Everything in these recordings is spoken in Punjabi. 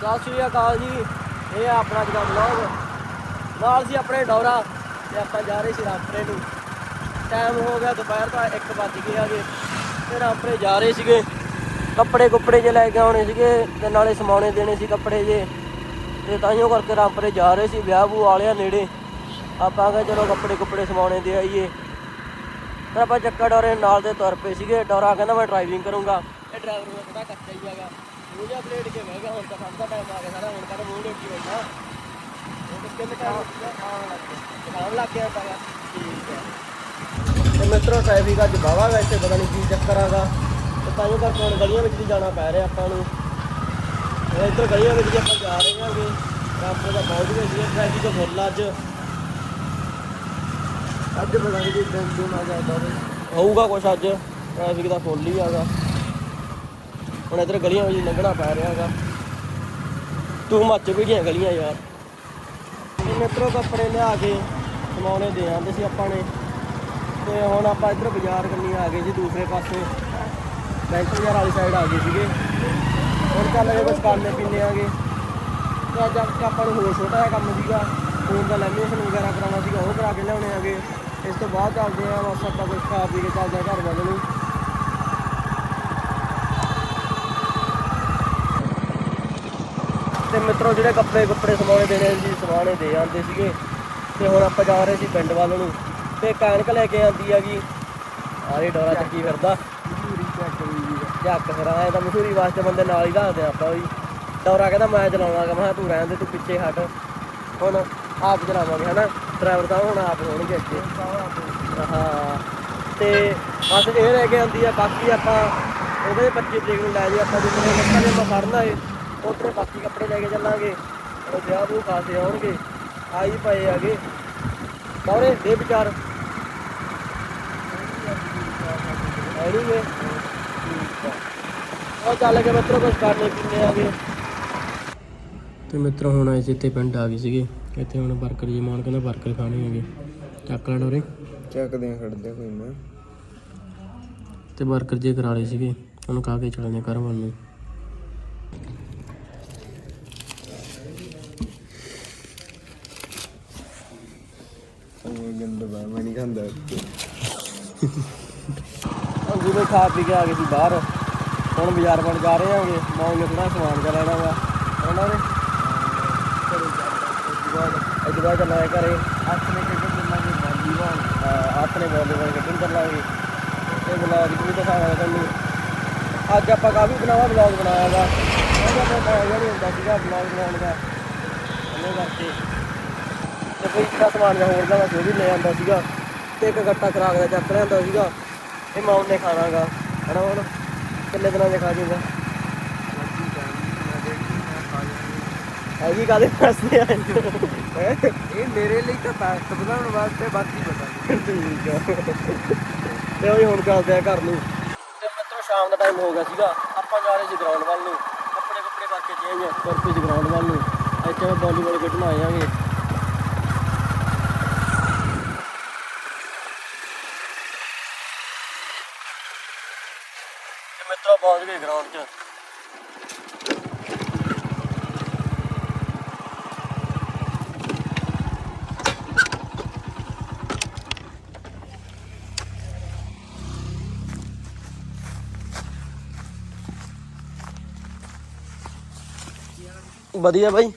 ਸਤਿ ਸ਼੍ਰੀ ਅਕਾਲ ਜੀ। ਇਹ ਆ ਆਪਣਾ ਅੱਜ ਦਾ ਵਲੌਗ ਨਾਲ ਸੀ ਆਪਣੇ ਡੌਰਾ। ਤੇ ਆਪਾਂ ਜਾ ਰਹੇ ਸੀ ਰਾਮਪੁਰੇ ਨੂੰ। ਟਾਈਮ ਹੋ ਗਿਆ, ਦੁਪਹਿਰ ਦਾ 1 ਵੱਜ ਗਿਆ ਆਗੇ ਤੇ ਰਾਮਪੁਰੇ ਜਾ ਰਹੇ ਸੀਗੇ। ਕੱਪੜੇ ਕੁੱਪੜੇ ਜੇ ਲੈ ਕੇ ਆਉਣੇ ਸੀਗੇ ਤੇ ਨਾਲੇ ਸਮਾਉਣੇ ਦੇਣੇ ਸੀ ਕੱਪੜੇ ਜੇ। ਤੇ ਤਾਈਓ ਕਰਕੇ ਰਾਮਪੁਰੇ ਜਾ ਰਹੇ ਸੀ। ਵਿਆਹ ਵੂ ਵਾਲਿਆਂ ਨੇੜੇ। ਆਪਾਂ ਕਿਹਾ ਚਲੋ ਕੱਪੜੇ ਕੁੱਪੜੇ ਸਮਾਉਣੇ ਦੇ ਆਈਏ। ਫਿਰ ਆਪਾਂ ਚੱਕਾ ਡੋਰੇ ਨਾਲ ਦੇ ਤੁਰ ਪਏ ਸੀਗੇ। ਡੋਰਾ ਕਹਿੰਦਾ ਮੈਂ ਡਰਾਈਵਿੰਗ ਕਰੂੰਗਾ। ਇਹ ਡਰਾਈਵਰ ਨੂੰ ਥੋੜਾ ਕੱਚਾ ਹੀ ਹੈਗਾ। ਉਹ ਜਿਹਾ ਪਲੇਟ ਕੇ ਬਹਿ ਗਿਆ ਹੁਣ ਤਾਂ ਸਭ ਦਾ ਟਾਈਮ ਆ ਗਿਆ ਸਾਰਾ ਹੁਣ ਕਹਿੰਦਾ ਮੂੰਹ ਡੇਟੀ ਬੈਠਾ। ਉਹ ਕਿੰਨੇ ਟਾਈਮ ਆਉਣ ਲੱਗ ਗਿਆ ਤਾਂ ਠੀਕ ਹੈ। ਤੇ ਮਿੱਤਰੋ ਟ੍ਰੈਫਿਕ ਅੱਜ ਬਾਵਾ ਵੈਸੇ ਪਤਾ ਨਹੀਂ ਕੀ ਚੱਕਰ ਆਗਾ ਤੇ ਤਾਂ ਹੀ ਕਰਕੇ ਹੁਣ ਗਲੀਆਂ ਵਿੱਚ ਦੀ ਜਾਣਾ ਪੈ ਰਿਹਾ ਆਪਾਂ ਨੂੰ। ਇੱਧਰ ਗਲੀਆਂ ਵਿੱਚ ਆਪਾਂ ਜਾ ਰਹੇ ਹਾਂਗੇ। ਰਾਮਪੁਰ ਦਾ ਬਹੁਤ ਹੀ ਸੀ ਟ੍ਰੈਫਿਕ ਫੁੱਲ ਅੱਜ। ਅੱਜ ਪਤਾ ਨਹੀਂ ਕਿ ਦਿਨ ਦਿਨ ਆ ਜਾਂਦਾ ਹੋਊਗਾ ਕੁਛ ਅੱਜ। ਟ੍ਰੈਫਿਕ ਦਾ ਫੁੱਲ ਹੀ ਆਗਾ ਹੁਣ ਇਧਰ ਗਲੀਆਂ ਵਿੱਚ ਲੰਘਣਾ ਪੈ ਰਿਹਾ ਹੈਗਾ। ਤੂੰ ਮੱਚ ਵੀ ਗਈਆਂ ਗਲੀਆਂ ਯਾਰ। ਇਹ ਮਿੱਤਰੋ, ਕੱਪੜੇ ਲਿਆ ਕੇ ਸਮਾਉਣੇ ਦੇ ਆਂਦੇ ਸੀ ਆਪਾਂ ਨੇ। ਤੇ ਹੁਣ ਆਪਾਂ ਇਧਰ ਬਾਜ਼ਾਰ ਕੰਨੀ ਆ ਗਏ ਜੀ, ਦੂਸਰੇ ਪਾਸੇ। ਬੈਂਕ ਬਾਜ਼ਾਰ ਵਾਲੀ ਸਾਈਡ ਆ ਗਏ ਸੀਗੇ। ਹੁਣ ਚੱਲ ਗਏ ਬਸ ਖਾਣੇ ਪੀਣੇ ਆਗੇ ਤੇ ਅੱਜ ਆਪਾਂ ਨੂੰ ਹੋਰ ਛੋਟਾ ਜਿਹਾ ਕੰਮ ਸੀਗਾ ਫੋਨ ਦਾ ਲੈਮੀਨੇਸ਼ਨ ਵਗੈਰਾ ਕਰਾਉਣਾ ਸੀਗਾ, ਉਹ ਕਰਾ ਕੇ ਲਿਆਉਣੇ ਆਗੇ ਇਸ ਤੋਂ ਬਾਅਦ ਚੱਲਦੇ ਆ ਬਸ ਆਪਾਂ ਕੁਝ ਖਾ ਪੀ ਕੇ ਚੱਲਦੇ ਆ ਘਰ ਵੱਲ ਨੂੰ। ਤੇ ਮਿੱਤਰੋ ਜਿਹੜੇ ਕੱਪੜੇ ਕੱਪੜੇ ਸਮਾਉਣੇ ਦੇਣੇ ਸੀ ਸਮਾਣੇ ਦੇ ਆਂਦੇ ਸੀਗੇ। ਤੇ ਹੁਣ ਆਪਾਂ ਜਾ ਰਹੇ ਸੀ ਪਿੰਡ ਵੱਲ ਨੂੰ। ਤੇ ਕੈਨਕ ਲੈ ਕੇ ਆਂਦੀ ਹੈਗੀ। ਆਰੇ ਡੋਰਾ ਚੱਕੀ ਫਿਰਦਾ। ਮਸ਼ਹੂਰੀ ਚੱਕ ਜੱਕ ਫਿਰ ਆਏ ਤਾਂ ਮਸ਼ਹੂਰੀ ਵਾਸਤੇ ਬੰਦੇ ਨਾਲ ਹੀ ਰੱਖਦੇ ਆਪਾਂ ਵੀ। ਡੋਰਾ ਕਹਿੰਦਾ ਮੈਂ ਚਲਾਉਣਾਗਾ ਮੈਂ ਕਿਹਾ ਤੂੰ ਰਹਿਣ ਦੇ, ਤੂੰ ਪਿੱਛੇ ਹਟ। ਹੁਣ ਆਪ ਚਲਾਵਾਂਗੇ, ਹਨਾ? ਡਰਾਈਵਰ ਤਾਂ ਹੁਣ ਆਪ ਹੋਣਗੇ ਅੱਗੇ। ਹਾਂ। ਤੇ ਬਸ ਇਹ ਰਹਿ ਕੇ ਆਂਦੀ ਆ। ਬਾਕੀ ਆਪਾਂ ਉਹਦੇ 25 ਤਰੀਕ ਨੂੰ ਲੈ ਜੀ ਆਪਾਂ ਜਿੱਥੇ ਲੱਤਾਂ ਦੇ ਫੜਨਾ ਏ। ਉੱਥੇ ਬਾਕੀ ਕੱਪੜੇ ਲੈ ਕੇ ਚੱਲਾਂਗੇ। ਉਹ ਵਿਆਹ ਉਹ ਖਾਸੇ ਆਉਣਗੇ। ਆਈ ਪਏ ਆਗੇ ਸਾਰੇ ਦੇ ਵਿਚਾਰ। ਆੜੀਏ ਉਹ ਚੱਲ ਕੇ ਮਿੱਤਰੋ ਕੁਝ ਕਰਨੇ ਪੀਣੇ ਆਗੇ ਤੇ ਮਿੱਤਰੋ ਹੁਣ ਅਸੀਂ ਇੱਥੇ ਪਿੰਡ ਆ ਗਏ ਸੀਗੇ। ਇੱਥੇ ਹੁਣ ਬਰਕਰ ਜੀ ਮਾਨ ਕਹਿੰਦਾ ਬਰਕਰ ਖਾਣੀ ਹੈਗੇ। ਚੱਕ ਲੈ ਡੋਰੇ। ਚੱਕਦੇ ਖੜਦੇ ਕੋਈ ਮੈਂ ਤੇ ਬਰਕਰ ਜੇ ਕਰਾ ਲਏ ਸੀਗੇ। ਉਹਨੂੰ ਕਹਾ ਕੇ ਚਲਣੇ ਘਰ ਵੱਲ ਗੰਦ ਬਾ ਮੈਂ ਨਹੀਂ ਖਾਂਦਾ ਹੁਣ ਜਿਵੇਂ ਖਾ ਪੀ ਕੇ ਆ ਗਏ ਸੀ ਬਾਹਰ। ਹੁਣ ਬਾਜ਼ਾਰ ਬਣ ਜਾ ਰਹੇ ਹਾਂਗੇ ਮੌਲ ਥੋੜਾ ਸਮਾਨ ਜਿਹਾ ਲੈਣਾ ਵਾ। ਉਹਨਾਂ ਨੇ ਅੱਜ ਬਾਅਦ ਚੱਲਾਂਗੇ ਘਰੇ। ਹੱਥ ਨੇ ਕਿੱਥੇ ਦਿਮਾਗੇ ਬਾਲੀ ਵਾ? ਅਹ ਹੱਥ ਨੇ ਬੋਲੇ ਬੋਲੇ ਕੱਢਣ ਚੱਲਾਂਗੇ। ਤੇ ਬਲੌਗ ਵੀ ਦਿਖਾਵਾਂਗੇ ਤੁਹਾਨੂੰ। ਅੱਜ ਆਪਾਂ ਕਾਫੀ ਬਣਾਵਾ ਬਲੌਗ ਬਣਾਇਆ ਵਾ। ਉਹਦਾ ਤਾਂ ਟਾਈਮ ਜਿਹਾ ਨਹੀਂ ਹੁੰਦਾ ਸੀਗਾ ਬਲੌਗ ਬਣਾਉਣ ਦਾ। ਉਹਨੇ ਕਰਕੇ। ਤੇ ਕੋਈ ਜਿਹੜਾ ਸਮਾਨ ਜਿਹਾ ਹੋਰ ਦਾ ਮੈਂ ਉਹ ਵੀ ਲੈ ਆਂਦਾ ਸੀਗਾ ਤੇ ਇੱਕ ਗੱਟਾ ਖਰਾਕ ਦਾ ਚੱਕ ਲਿਆਂਦਾ ਸੀਗਾ। ਇਹ ਮਾਉਨ ਨੇ ਖਾਣਾਗਾ ਹਨਾ ਹੁਣ? ਕਿੰਨੇ ਦਿਨਾਂ ਦੇ ਖਾ ਜੂਗਾ? ਹੈਗੀ ਕਾਦੇ ਆਏ ਹੈ ਇਹ? ਮੇਰੇ ਲਈ ਤਾਂ ਤਾਕਤ ਵਧਾਉਣ ਵਾਸਤੇ ਬਾਕੀ ਪਤਾ ਠੀਕ ਆ। ਤੇ ਉਹ ਹੁਣ ਚੱਲਦੇ ਆ ਘਰ ਨੂੰ। ਤੇ ਮਿੱਤਰੋ ਸ਼ਾਮ ਦਾ ਟਾਈਮ ਹੋ ਗਿਆ ਸੀਗਾ। ਆਪਾਂ ਜਾ ਰਹੇ ਸੀ ਗਰਾਊਂਡ ਵੱਲ ਨੂੰ। ਕੱਪੜੇ ਕੱਪੜੇ ਕਰਕੇ ਚੇਂਜ ਸੀ ਗਰਾਊਂਡ ਵੱਲ ਨੂੰ। ਇੱਥੇ ਮੈਂ ਵਾਲੀਬਾਲ ਖੇਡਣ ਆਏ ਆਂਗੇ ਪਹੁੰਚ ਗਏ ਗਰਾਊਂਡ 'ਚ। ਵਧੀਆ ਬਾਈ।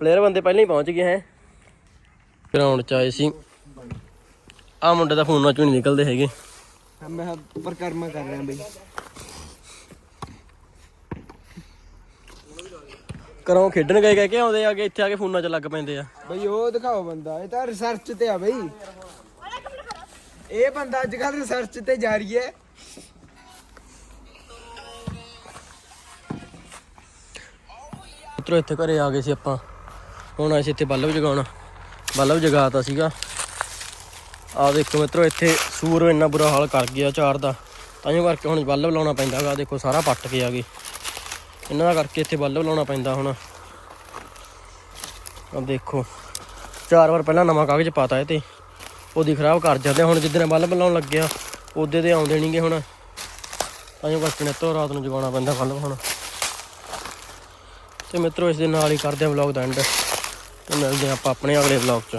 ਪਲੇਅਰ ਬੰਦੇ ਪਹਿਲਾਂ ਹੀ ਪਹੁੰਚ ਗਏ ਹੈ। ਗਰਾਊਂਡ ਚ ਆਏ ਸੀ। ਆ ਮੁੰਡੇ ਦਾ ਫੋਨਾਂ ਚੋਂ ਨਹੀਂ ਨਿਕਲਦੇ ਹੈਗੇ। ਮੈਂ ਪਰਕਰਮਾ ਕਰ ਰਿਹਾ ਬਈ। ਘਰੋਂ ਖੇਡਣ ਗਏ ਕਹਿ ਕੇ ਆਉਂਦੇ ਆਗੇ ਇੱਥੇ ਆ ਕੇ ਫੋਨਾਂ 'ਚ ਲੱਗ ਪੈਂਦੇ ਆ। ਬਈ ਉਹ ਦਿਖਾਓ ਬੰਦਾ ਇਹ ਤਾਂ ਰਿਸਰਚ ਤੇ ਆ ਬਈ। ਇਹ ਬੰਦਾ ਅੱਜ ਕੱਲ ਰਿਸਰਚ ਤੇ ਜਾਰੀ ਹੈ। ਮਿੱਤਰੋ ਇੱਥੇ ਘਰੇ ਆ ਗਏ ਸੀ ਆਪਾਂ। ਹੁਣ ਆਏ ਸੀ ਇੱਥੇ ਬੱਲਬ ਜਗਾਉਣ। ਬੱਲਬ ਜਗਾਤਾ ਸੀਗਾ। ਆ ਦੇਖੋ ਮਿੱਤਰੋ, ਇੱਥੇ ਸੂਰ ਇੰਨਾ ਬੁਰਾ ਹਾਲ ਕਰ ਗਿਆ ਚਾਰ ਦਾ। ਤਾਂਹੀਓ ਕਰਕੇ ਹੁਣ ਬੱਲਬ ਲਾਉਣਾ ਪੈਂਦਾ ਗਾ। ਦੇਖੋ, ਸਾਰਾ ਪੱਟ ਕੇ ਆ ਗਏ। ਇਹਨਾਂ ਦਾ ਕਰਕੇ ਇੱਥੇ ਬੱਲਬ ਲਾਉਣਾ ਪੈਂਦਾ ਹੁਣ। ਆ ਦੇਖੋ, ਚਾਰ ਵਾਰ ਪਹਿਲਾਂ ਨਵਾਂ ਕਾਗਜ਼ ਪਾਤਾ ਇਹ ਤੇ। ਉਹਦੀ ਖਰਾਬ ਕਰ ਜਾਂਦੇ ਹੁਣ ਜਿੱਦਣ ਬੱਲਬ ਲਾਉਣ ਲੱਗਿਆ, ਉਹਦੇ ਤੇ ਆਉਂਦੇ ਨਹੀਂਗੇ ਹੁਣ। ਤਾਂ ਜੋ ਕਰਕੇ ਨਿੱਤੋਂ ਰਾਤ ਨੂੰ ਜਗਾਉਣਾ ਪੈਂਦਾ ਕੱਲ ਹੁਣ। ਤੇ ਮਿੱਤਰੋ, ਇਸ ਦੇ ਨਾਲ ਹੀ ਕਰਦੇ ਹਾਂ ਵਲੌਗ ਦਾ ਐਂਡ ਤੇ ਮਿਲਦੇ ਆ ਆਪਾਂ ਆਪਣੇ ਅਗਲੇ ਵਲੌਗ 'ਚ।